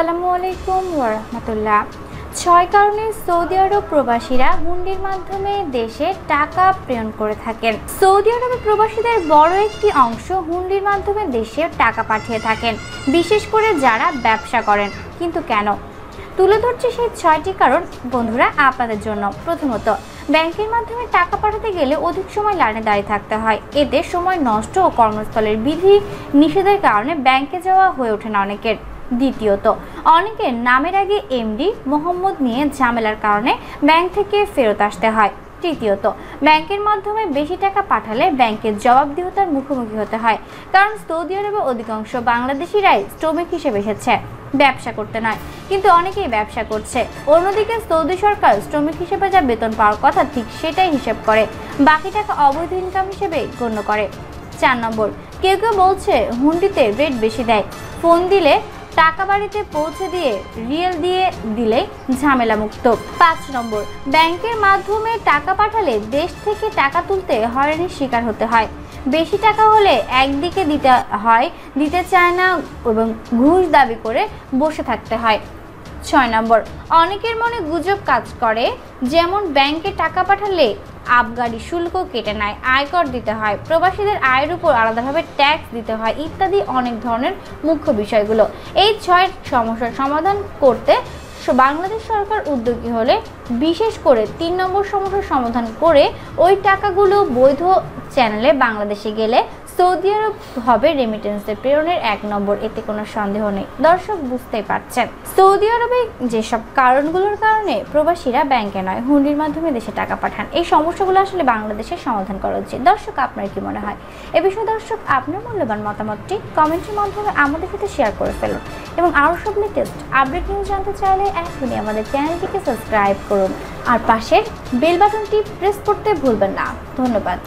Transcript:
আসসালামু আলাইকুম ওরহমতুল্লাহ ছয় কারণে সৌদি আরব প্রবাসীরা হুন্ডির মাধ্যমে দেশে টাকা প্রেরণ করে থাকেন। সৌদি আরবের প্রবাসীদের বড় একটি অংশ হুন্ডির মাধ্যমে দেশে টাকা পাঠিয়ে থাকেন, বিশেষ করে যারা ব্যবসা করেন। কিন্তু কেন? তুলে ধরছে সেই ছয়টি কারণ বন্ধুরা আপনাদের জন্য। প্রথমত, ব্যাংকের মাধ্যমে টাকা পাঠাতে গেলে অধিক সময় লাইনে দাঁড়িয়ে থাকতে হয়। এতে সময় নষ্ট ও কর্মস্থলের বিধি নিষেধের কারণে ব্যাংকে যাওয়া হয়ে ওঠে না অনেকের। দ্বিতীয়ত অনেকের নামের আগে এমডি মোহাম্মদ নিয়ে ঝামেলার কারণে ব্যাংক থেকে ফেরত আসতে হয়। তৃতীয়ত, ব্যাংকের মাধ্যমে বেশি টাকা পাঠালে ব্যাংকের জবাবদিহতার মুখোমুখি হতে হয়, কারণ সৌদি আরবে অধিকাংশ বাংলাদেশিরাই শ্রমিক হিসেবে এসেছে। ব্যবসা করতে নয়, কিন্তু অনেকেই ব্যবসা করছে। অন্যদিকে সৌদি সরকার শ্রমিক হিসেবে যা বেতন পাওয়ার কথা ঠিক সেটাই হিসেব করে, বাকি টাকা অবৈধ ইনকাম হিসেবে গণ্য করে। চার নম্বর, কেউ কেউ বলছে হুন্ডিতে রেট বেশি দেয়, ফোন দিলে টাকা বাড়িতে পৌঁছে দিয়ে রিয়েল দিয়ে দিলে ঝামেলা মুক্ত পাঁচ নম্বর, ব্যাংকের মাধ্যমে টাকা পাঠালে দেশ থেকে টাকা তুলতে হয়রানির শিকার হতে হয়। বেশি টাকা হলে একদিকে দিতে হয়, দিতে চায় না এবং ঘুষ দাবি করে বসে থাকতে হয়। ছয় নম্বর, অনেকের মনে গুজব কাজ করে, যেমন ব্যাংকে টাকা পাঠালে আবগারি শুল্ক কেটে নেয়, আয়কর দিতে হয়, প্রবাসীদের আয়ের উপর আলাদাভাবে ট্যাক্স দিতে হয় ইত্যাদি অনেক ধরনের মুখ্য বিষয়গুলো। এই ছয় সমস্যার সমাধান করতে বাংলাদেশ সরকার উদ্যোগী হলে বিশেষ করে তিন নম্বর সমস্যার সমাধান করে ওই টাকাগুলো বৈধ চ্যানেলে বাংলাদেশে গেলে সৌদি আরব হবে রেমিটেন্সের প্রেরণের এক নম্বর, এতে কোনো সন্দেহ নেই। দর্শক বুঝতেই পারছেন। সৌদি আরবে যেসব কারণগুলোর কারণে প্রবাসীরা ব্যাংকে নয়, হুন্ডির মাধ্যমে দেশে টাকা পাঠান। এই সমস্যাগুলো আসলে বাংলাদেশের সমাধান করা উচিত। দর্শক, আপনার কি মনে হয়? এ বিষয়ে দর্শক, আপনার মূল্যবান মতামতটি কমেন্টের মাধ্যমে আমাদের সাথে শেয়ার করে ফেলুন। এবং আরও সব লেটেস্ট আপডেট নিউজ জানতে চাইলে এখনই আমাদের চ্যানেলটিকে সাবস্ক্রাইব করুন। আর পাশের বেল বাটনটি প্রেস করতে ভুলবেন না। ধন্যবাদ।